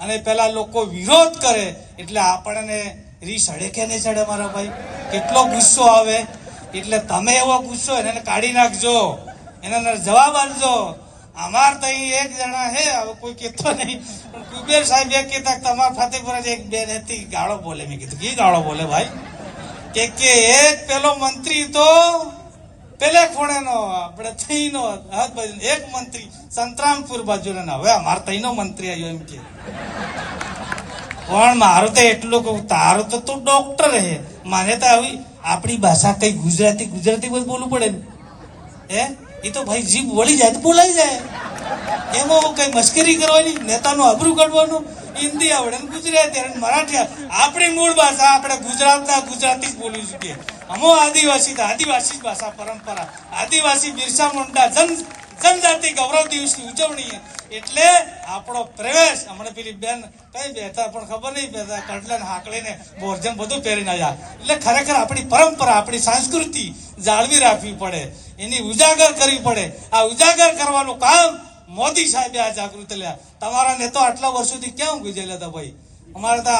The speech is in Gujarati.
અને પેલા લોકો વિરોધ કરે એટલે આપણને રી સડે કે નહીં સડે મારા ભાઈ? કેટલો ગુસ્સો આવે. એટલે તમે એવો ગુસ્સો એને કાઢી નાખજો. એને જવાબ આપજો. અમાર તો એક જણા હે, હવે કોઈ કહેતો નહીં. પણ કુબેર સાહેબ એ કહેતા તમારા ફતેપુરા એક બેન હતી, ગાળો બોલે. મેં કીધું, કી ગાળો બોલે ભાઈ? કે કે એક પેલો મંત્રી તો પેલે ખૂણેનો આપણે થઈનો હાથ બાજુ એક મંત્રી સંતરામપુર બાજુના હવે અમાર તઈનો મંત્રી આવ્યો એમ કે. પણ મારું તો એટલું કહું, તારું તો તું ડોક્ટર હે. મને તો આવી આપણી ભાષા કઈ ગુજરાતી ગુજરાતી બધું બોલવું પડે ને હે? એ તો ભાઈ જીભ વળી જાય તો બોલાઈ જાય. એમાં કઈ મશ્કરી કરવાની નેતાનું આબરૂ કાઢવાનું, હિન્દી આવડે ને ગુજરાતી આવડે મરાઠી. આપણી મૂળ ભાષા આપણે ગુજરાતના ગુજરાતી જ બોલી જોઈએ અમો આદિવાસી આદિવાસી ભાષા પરંપરા. આદિવાસી બિરસા મુંડા જન જનજાતિ ગૌરવ દિવસની ઉજવણી એટલે આપણો પ્રવેશ, હમણાં પેલી બેન કઈ બેતા પણ ખબર નહીં બેતા કડલે ને હાકલે ને બોરજન બધું પહેરીને આવ્યા. એટલે ખરેખર આપણી પરંપરા, આપણી સંસ્કૃતિ જાળવી રાખવી પડે. એની ઉજાગર કરવી પડે. આ ઉજાગર કરવાનું કામ મોદી સાહેબે આ જાગૃત લ્યા. તમારા નેતો આટલા વર્ષોથી ક્યાં ગુજરેલા હતા ભાઈ? અમારે તો